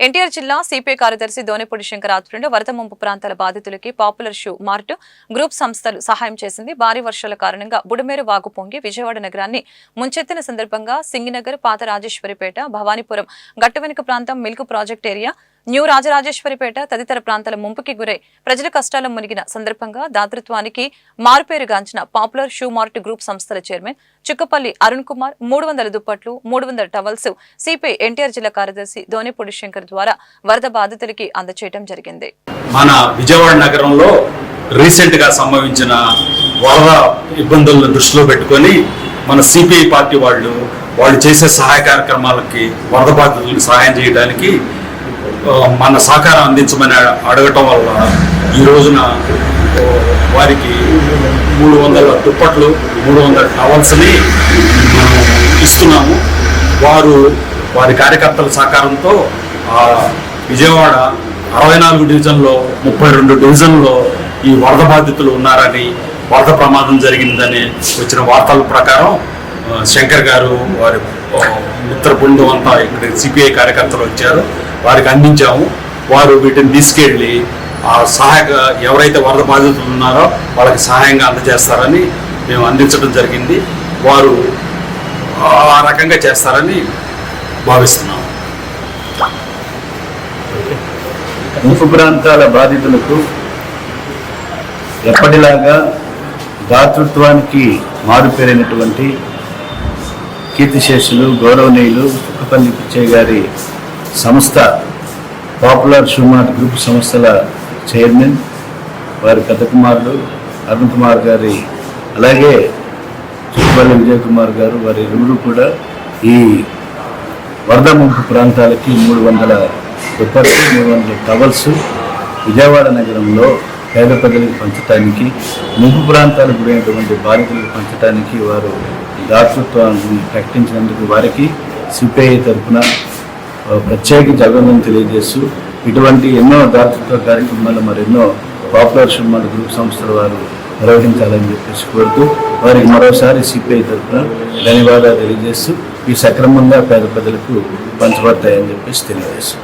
ఎన్టీఆర్ జిల్లా సిపిఐ కార్యదర్శి దోనిపూడి శంకర్ ఆధ్వర్యంలో వరద ముంపు ప్రాంతాల బాధితులకి పాపులర్ షూ మార్ట్ గ్రూప్ సంస్థలు సహాయం చేసింది. భారీ వర్షాల కారణంగా బుడమేరు వాగు పొంగి విజయవాడ నగరాన్ని ముంచెత్తిన సందర్భంగా సింగినగర్ పాత రాజేశ్వరిపేట భవానీపురం గట్టువెనుక ప్రాంతం milk project area new Rajarajeswaripet తదితర ప్రాంతాల ముంపుకి గురై ప్రజల కష్టాలు మునిగిన సందర్భంగా దాతృత్వానికి మారుపేరుగాంచిన పాపులర్ షూ మార్ట్ గ్రూప్ సంస్థల చైర్మన్ చుక్కపల్లి అరుణ్ కుమార్ మూడు వందల దుప్పట్లు మూడు వందల టవల్స్ సిపిఐ ఎన్టీఆర్ జిల్లా కార్యదర్శి ధోనిపూడి శంకర్ ద్వారా వరద బాధితులకి అందచేయడం జరిగింది. మన విజయవాడ నగరంలో రీసెంట్గా సంభవించిన వరద ఇబ్బందులను దృష్టిలో పెట్టుకొని మన సిపిఐ పార్టీ వాళ్ళు వాళ్ళు చేసే సహాయ కార్యక్రమాలకి వరద బాధితులకు సహాయం చేయడానికి మన సహకారం అందించమని అడగటం వల్ల ఈ రోజున వారికి మూడు వందల దుప్పట్లు మూడు వందల టవల్స్ని మనం ఇస్తున్నాము. వారు వారి కార్యకర్తల సహకారంతో విజయవాడ అరవై నాలుగు డివిజన్లో ముప్పై రెండు డివిజన్లో ఈ వరద బాధితులు ఉన్నారని వరద ప్రమాదం జరిగిందని వచ్చిన వార్తల ప్రకారం శంకర్ గారు వారి ఆ, మిత్ర బృందం అంతా ఇక్కడ సిపిఐ కార్యకర్తలు వచ్చారు. వారికి అందించాము. వారు వీటిని తీసుకెళ్ళి ఆ సహాయక ఎవరైతే వరద బాధితులు ఉన్నారో వాళ్ళకి సహాయంగా అందజేస్తారని మేము అందించడం జరిగింది. వారు ఆ రకంగా చేస్తారని భావిస్తున్నాము. ముంపు ప్రాంతాల బాధితులకు ఎప్పటిలాగా దాతృత్వానికి మారుపేరైనటువంటి కీర్తిశేషులు గౌరవనీయులు కుక్కపల్లి పిచ్చయ్య గారి సంస్థ పాపులర్ షూమార్ట్ గ్రూప్ సంస్థల చైర్మన్ వారి పెద్ద కుమారుడు అరుణ్ కుమార్ గారి అలాగే చుట్టుపల్లి విజయ్ కుమార్ గారు వారి ఇరువురు కూడా ఈ వరద ముంపు ప్రాంతాలకి మూడు వందల దుప్పట్లు మూడు వందల టవల్స్ విజయవాడ నగరంలో పేద ప్రజలకు పంచడానికి ముంపు ప్రాంతాలకు గురైనటువంటి బాధితులకు పంచడానికి వారు దాతృత్వాన్ని ప్రకటించినందుకు వారికి సిపిఐ తరఫున ప్రత్యేక ప్రత్యేకించి అభినందన తెలియజేస్తూ ఇటువంటి ఎన్నో దాతృత్వ కార్యక్రమాలు మరెన్నో పాపులర్ షుమార్ గ్రూప్ సంస్థల వారు నిర్వహించాలని చెప్పేసి కోరుతూ వారికి మరోసారి సిపిఐ తరఫున ధన్యవాదాలు తెలియజేస్తూ ఈ సక్రమంగా పేద ప్రజలకు పంచబడతాయని చెప్పేసి తెలియజేస్తాం.